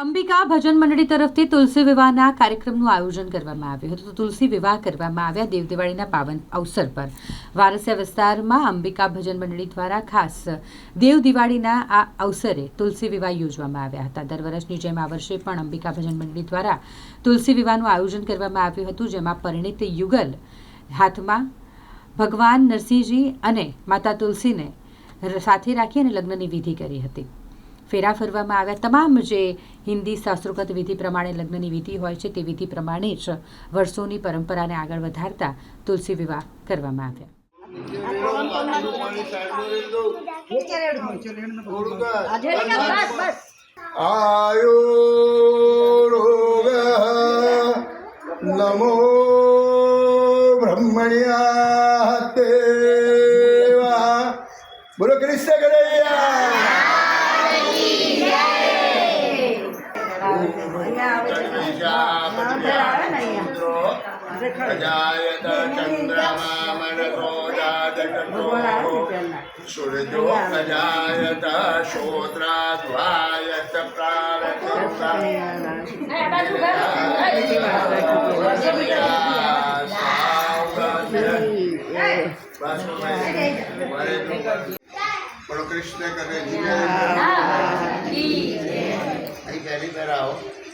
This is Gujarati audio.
અંબિકા ભજન મંડળી તરફથી તુલસી વિવાહના કાર્યક્રમનું આયોજન કરવામાં આવ્યું હતું. તુલસી વિવાહ કરવામાં આવ્યા દેવદિવાળીના પાવન અવસર પર. વારસિયા વિસ્તારમાં અંબિકા ભજન મંડળી દ્વારા ખાસ દેવ દિવાળીના આ અવસરે તુલસી વિવાહ યોજવામાં આવ્યા હતા. દર વર્ષની જેમ આ વર્ષે પણ અંબિકા ભજન મંડળી દ્વારા તુલસી વિવાહનું આયોજન કરવામાં આવ્યું હતું, જેમાં પરિણીત યુગલ હાથમાં ભગવાન નરસિંહજી અને માતા તુલસીને સાથે રાખી અને લગ્નની વિધિ કરી હતી. ફેરા ફરવામાં આવ્યા. તમામ જે હિન્દી શાસ્ત્રોગત વિધિ પ્રમાણે લગ્નની વિધિ હોય છે, તે વિધિ પ્રમાણે જ વર્ષોની પરંપરાને આગળ વધારતા તુલસી વિવાહ કરવામાં આવ્યા. નમો બ્રહ્મણ્યા બોલો કૃષ્ણ કનૈયા. अजायत चंद्रमा मनसो जातकतो सूर्यो अजायत शोत्राध्वायत બોલો કૃષ્ણ કરે અહીં પહેલી